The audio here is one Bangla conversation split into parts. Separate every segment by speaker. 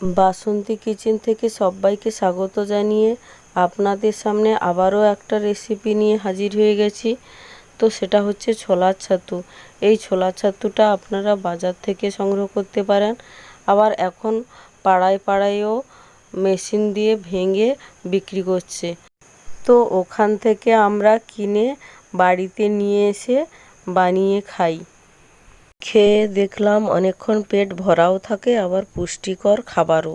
Speaker 1: বাসন্তী কিচেন থেকে সবাইকে স্বাগত জানিয়ে আপনাদের সামনে আবারও একটা রেসিপি নিয়ে হাজির হয়ে গেছি। তো সেটা হচ্ছে ছোলার ছাতু। এই ছোলার ছাতুটা আপনারা বাজার থেকে সংগ্রহ করতে পারেন। আবার এখন পাড়ায় পাড়ায়ও মেশিন দিয়ে ভেঙে বিক্রি করছে। তো ওখান থেকে আমরা কিনে বাড়িতে নিয়ে এসে বানিয়ে খাই। খেয়ে দেখলাম অনেকক্ষণ পেট ভরাও থাকে, আবার পুষ্টিকর খাবারও।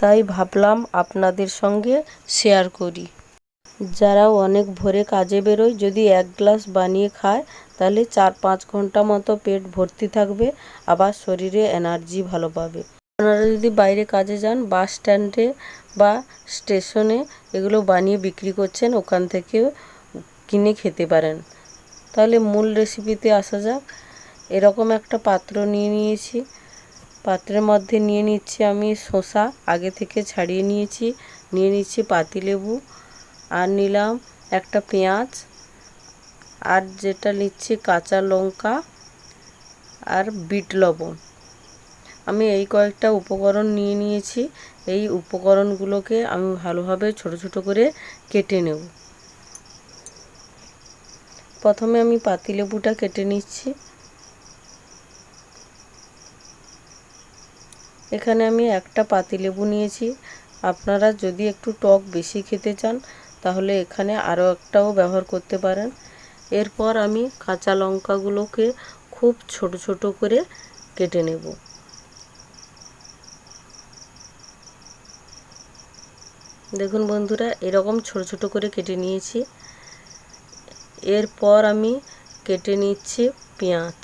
Speaker 1: তাই ভাবলাম আপনাদের সঙ্গে শেয়ার করি। যারা অনেক ভোরে কাজে বেরোয়, যদি এক গ্লাস বানিয়ে খায়, তাহলে চার পাঁচ ঘণ্টা মতো পেট ভর্তি থাকবে, আবার শরীরে এনার্জি ভালো পাবে। আপনারা যদি বাইরে কাজে যান বাস স্ট্যান্ডে বা স্টেশনে এগুলো বানিয়ে বিক্রি করছেন, ওখান থেকে কিনে খেতে পারেন। তাহলে মূল রেসিপিতে আসা যাক। এরকম একটা পাত্র নিয়ে নিয়েছি। পাত্রের মধ্যে নিয়ে নিচ্ছি আমি শসা, আগে থেকে ছাড়িয়ে নিয়েছি। নিয়ে নিচ্ছি পাতিলেবু, আর নিলাম একটা পেঁয়াজ, আর যেটা নিচ্ছি কাঁচা লঙ্কা আর বিট লবণ। আমি এই কয়েকটা উপকরণ নিয়ে নিয়েছি। এই উপকরণগুলোকে আমি ভালোভাবে ছোট ছোট করে কেটে নেব। প্রথমে আমি পাতিলেবুটা কেটে নিচ্ছি। এখানে আমি একটা পাতিলেবু নিয়েছি। আপনারা যদি একটু টক বেশি খেতে চান, তাহলে এখানে আরও একটাও ব্যবহার করতে পারেন। এরপর আমি কাঁচা লঙ্কাগুলোকে খুব ছোট ছোট করে কেটে নেব। দেখুন বন্ধুরা, এরকম ছোট ছোট করে কেটে নিয়েছি। এরপর আমি কেটে নিচ্ছি পেঁয়াজ।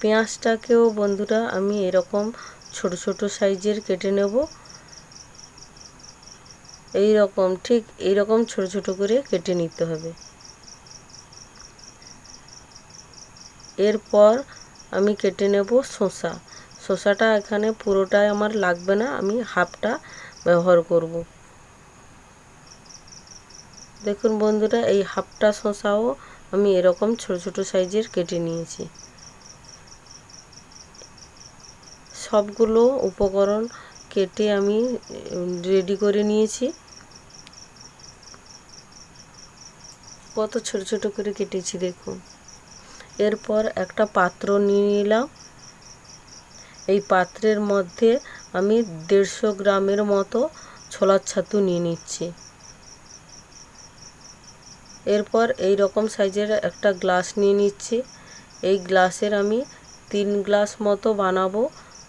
Speaker 1: পেঁয়াজটাকেও বন্ধুরা আমি এরকম ছোট ছোট সাইজের কেটে নেব। এই রকম ঠিক এই রকম ছোট ছোট করে কেটে নিতে হবে। এরপর আমি কেটে নেব শসা। শসাটা এখানে পুরোটাই আমার লাগবে না, আমি হাফটা ব্যবহার করব। দেখুন বন্ধুরা, এই হাফটা শসাও আমি এরকম ছোট ছোট সাইজের কেটে নিয়েছি। সবগুলো উপকরণ কেটে আমি রেডি করে নিয়েছি। কত ছোট ছোট করে কেটেছি দেখুন। এরপর একটা পাত্র নিয়ে নিলাম। এই পাত্রের মধ্যে আমি দেড়শো গ্রামের মতো ছোলার ছাতু নিয়ে নিচ্ছি। এরপর এই রকম সাইজের একটা গ্লাস নিয়ে নিচ্ছি। এই গ্লাসের আমি তিন গ্লাস মতো বানাবো।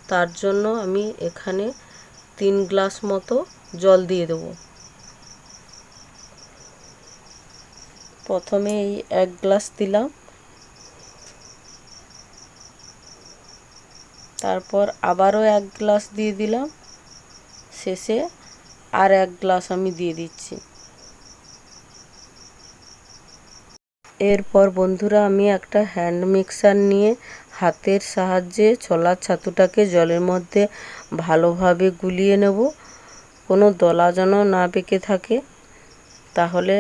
Speaker 1: তার জন্য আমি এখানে তিন গ্লাস মতো জল দিয়ে দেবো। প্রথমে এই এক গ্লাস দিলাম। তারপর আবারও এক গ্লাস দিয়ে দিলাম। শেষে আর এক গ্লাস আমি দিয়ে দিচ্ছি। এরপর বন্ধুরা আমি একটা হ্যান্ড মিক্সার নিয়ে হাতের সাহায্যে ছোলার ছাতুটাকে জলের মধ্যে ভালোভাবে গুলিয়ে নেব। কোনো দলা যেন না পেকে থাকে, তাহলে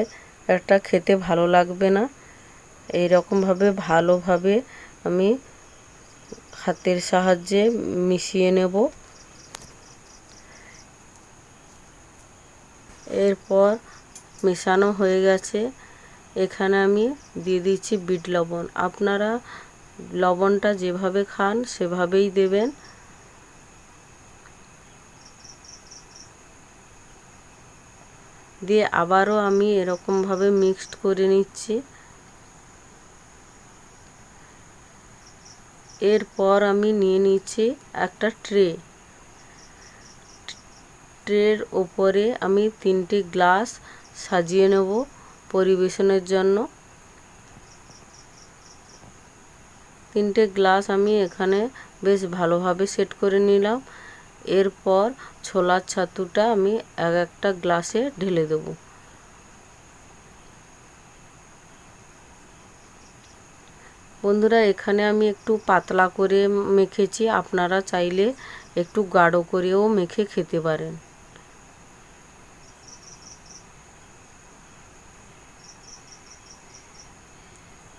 Speaker 1: একটা খেতে ভালো লাগবে না। এই রকমভাবে ভালোভাবে আমি হাতের সাহায্যে মিশিয়ে নেব। এরপর মেশানো হয়ে গেছে। এখানে আমি দিয়ে দিচ্ছি বিট লবণ। আপনারা লবণটা যেভাবে খান সেভাবেই দেবেন। দিয়ে আবারও আমি এরকমভাবে মিক্সড করে নিচ্ছি। এরপর আমি নিয়ে নিচ্ছি একটা ট্রে। ট্রের ওপরে আমি তিনটি গ্লাস সাজিয়ে নেব। পরিবেশনের জন্য। তিনটে গ্লাস আমি এখানে বেশ ভালোভাবে সেট করে নিলাম। এরপর ছোলার ছাতুটা আমি এক একটা গ্লাসে ঢেলে দেবো। বন্ধুরা, এখানে আমি একটু পাতলা করে মেখেছি। আপনারা চাইলে একটু গাঢ় করেও মেখে খেতে পারেন।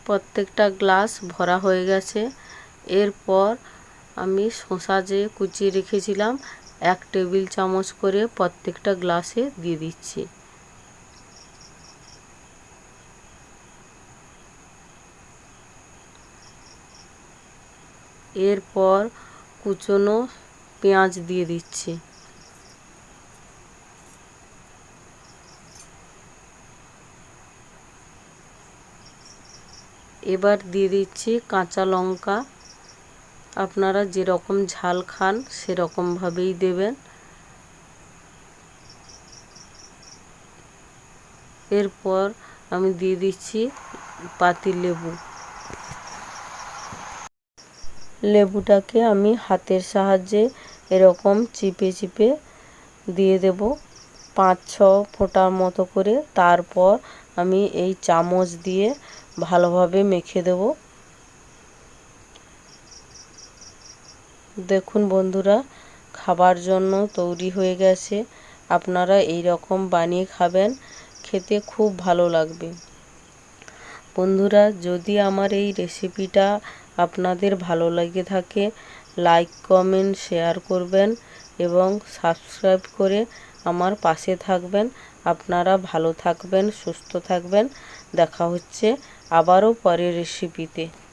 Speaker 1: প্রত্যেকটা গ্লাস ভরা হয়ে গেছে। এরপর আমি শসা যে কুচিয়ে রেখেছিলাম, এক টেবিল চামচ করে প্রত্যেকটা গ্লাসে দিয়ে দিচ্ছি। এরপর কুচনো পেঁয়াজ দিয়ে দিচ্ছি। এবার দিয়ে দিচ্ছি কাঁচা লঙ্কা। আপনারা যেরকম ঝাল খান, সেরকমভাবেই দেবেন। এরপর আমি দিয়ে দিচ্ছি পাতি লেবু। লেবুটাকে আমি হাতের সাহায্যে এরকম চিপে চিপে দিয়ে দেব। পাঁচ ছ ফোঁটার মতো করে। তারপর আমি এই চামচ দিয়ে ভালোভাবে মেখে দেব। দেখুন বন্ধুরা, খাবার জন্য তৈরি হয়ে গেছে। আপনারা এই রকম বানিয়ে খাবেন, খেতে খুব ভালো লাগবে। বন্ধুরা, যদি আমার এই রেসিপিটা আপনাদের ভালো লাগে থাকে, লাইক, কমেন্ট, শেয়ার করবেন এবং সাবস্ক্রাইব করে আমার পাশে থাকবেন। আপনারা ভালো থাকবেন, সুস্থ থাকবেন। দেখা হচ্ছে আবারও পরের রেসিপিতে